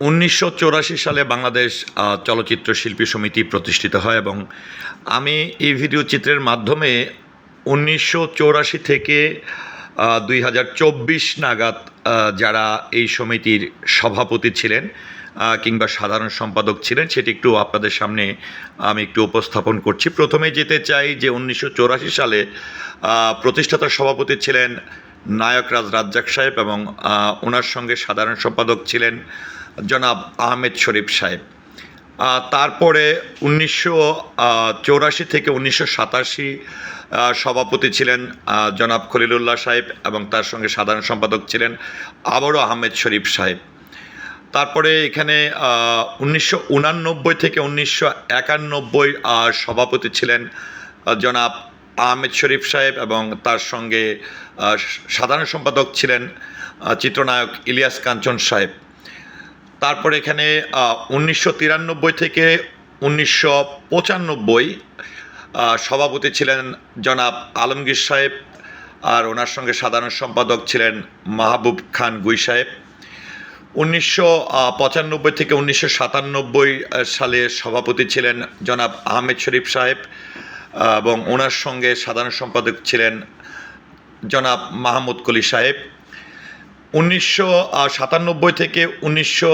উনিশশো সালে বাংলাদেশ চলচ্চিত্র শিল্পী সমিতি প্রতিষ্ঠিত হয় এবং আমি এই ভিডিও চিত্রের মাধ্যমে উনিশশো থেকে দুই হাজার চব্বিশ নাগাদ যারা এই সমিতির সভাপতি ছিলেন কিংবা সাধারণ সম্পাদক ছিলেন, সেটি একটু আপনাদের সামনে আমি একটু উপস্থাপন করছি। প্রথমে যেতে চাই যে উনিশশো সালে প্রতিষ্ঠাতা সভাপতি ছিলেন নায়করাজ রাজ্জাক সাহেব এবং ওনার সঙ্গে সাধারণ সম্পাদক ছিলেন জনাব আহমেদ শরীফ সাহেব। তারপরে উনিশশো চৌরাশি থেকে উনিশশো সাতাশি সভাপতি ছিলেন জনাব খলিলুল্লাহ সাহেব এবং তার সঙ্গে সাধারণ সম্পাদক ছিলেন আবারও আহমেদ শরীফ সাহেব। তারপরে এখানে উনিশশো উনানব্বই থেকে উনিশশো একানব্বই সভাপতি ছিলেন জনাব আহমেদ শরীফ সাহেব এবং তার সঙ্গে সাধারণ সম্পাদক ছিলেন চিত্রনায়ক ইলিয়াস কাঞ্চন সাহেব। তারপরে এখানে উনিশশো তিরানব্বই থেকে উনিশশো পঁচানব্বই সভাপতি ছিলেন জনাব আলমগীর সাহেব আর ওনার সঙ্গে সাধারণ সম্পাদক ছিলেন মাহবুব খান গুই সাহেব। উনিশশো পঁচানব্বই থেকে উনিশশো সাতানব্বই সালে সভাপতি ছিলেন জনাব আহমেদ শরীফ সাহেব। এবং ওনার সঙ্গে সাধারণ সম্পাদক ছিলেন জনাব মাহমুদ কলি সাহেব। উনিশশো সাতানব্বই থেকে উনিশশো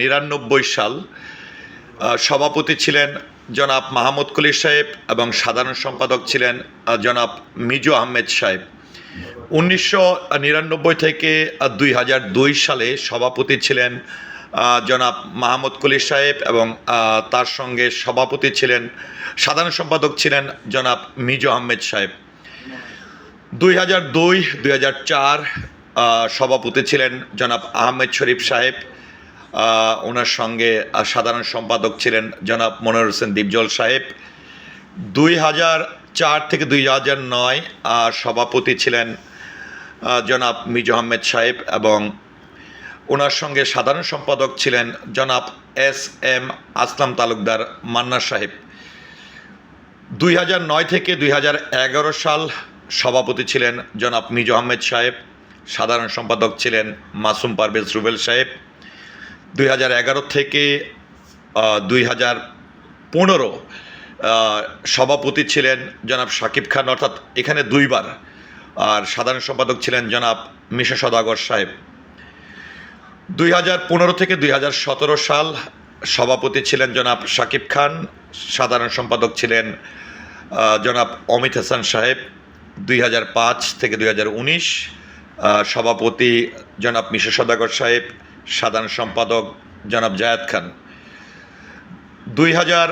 নিরানব্বই সাল সভাপতি ছিলেন জনাব মাহমুদ কলি সাহেব এবং সাধারণ সম্পাদক ছিলেন জনাব মিজু আহমেদ সাহেব। উনিশশো নিরানব্বই থেকে দুই হাজার দুই সালে সভাপতি ছিলেন জনাব মাহমুদ কলি সাহেব এবং তার সঙ্গে সভাপতি ছিলেন, সাধারণ সম্পাদক ছিলেন জনাব মিজু আহমেদ সাহেব। দুই হাজার দুই দুই হাজার চার সভাপতি ছিলেন জনাব আহমেদ শরীফ সাহেব। ওনার সঙ্গে সাধারণ সম্পাদক ছিলেন জনাব মনোর হোসেন দীপজল সাহেব। দুই হাজার চার থেকে দুই হাজার নয় সভাপতি ছিলেন জনাব মিজু আহমেদ সাহেব এবং ওনার সঙ্গে সাধারণ সম্পাদক ছিলেন জনাব এস এম আসলাম তালুকদার মান্না সাহেব। দুই নয় থেকে দুই হাজার এগারো সাল সভাপতি ছিলেন জনাব মিজু আহমেদ সাহেব, সাধারণ সম্পাদক ছিলেন মাসুম পারভেজ রুবেল সাহেব। দুই হাজার এগারো থেকে দুই হাজার পনেরো সভাপতি ছিলেন জনাব শাকিব খান, অর্থাৎ এখানে দুইবার। আর সাধারণ সম্পাদক ছিলেন জনাব মিশা সদাগর সাহেব। দুই হাজার পনেরো থেকে দুই হাজার সতেরো সাল সভাপতি ছিলেন জনাব শাকিব খান, সাধারণ সম্পাদক ছিলেন জনাব অমিত হাসান সাহেব। দুই হাজার পাঁচ থেকে দুই হাজার উনিশ সভাপতি জনাব মিশা সদাগর সাহেব, সাধারণ সম্পাদক জনাব জায়াদ খান। দুই হাজার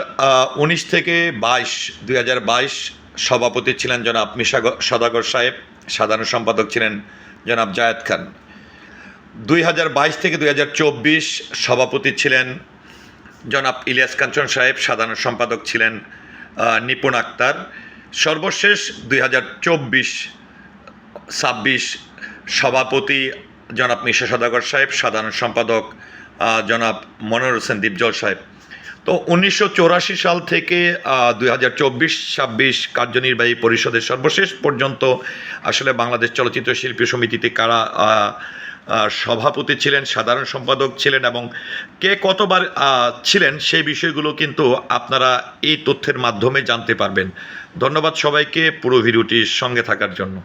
উনিশ থেকে বাইশ, দুই সভাপতি ছিলেন জনাব মিশা সদাগর সাহেব, সাধারণ সম্পাদক ছিলেন জনাব জায়েদ খান। দুই হাজার বাইশ থেকে দুই হাজার চব্বিশ সভাপতি ছিলেন জনাব ইলিয়াস কাঞ্চন সাহেব, সাধারণ সম্পাদক ছিলেন নিপুণ আক্তার। সর্বশেষ দুই হাজার চব্বিশ ছাব্বিশ সভাপতি জনাব মিশা সদাগর সাহেব, সাধারণ সম্পাদক জনাব মনোর হোসেন দীপজল সাহেব। তো উনিশশো সাল থেকে দুই হাজার চব্বিশ, ছাব্বিশ কার্যনির্বাহী পরিষদের সর্বশেষ পর্যন্ত আসলে বাংলাদেশ চলচ্চিত্র শিল্পী সমিতিতে কারা সভাপতি ছিলেন, সাধারণ সম্পাদক ছিলেন এবং কে কতবার ছিলেন সেই বিষয়গুলো কিন্তু আপনারা এই তথ্যের মাধ্যমে জানতে পারবেন। ধন্যবাদ সবাইকে পুরো ভিডিওটির সঙ্গে থাকার জন্য।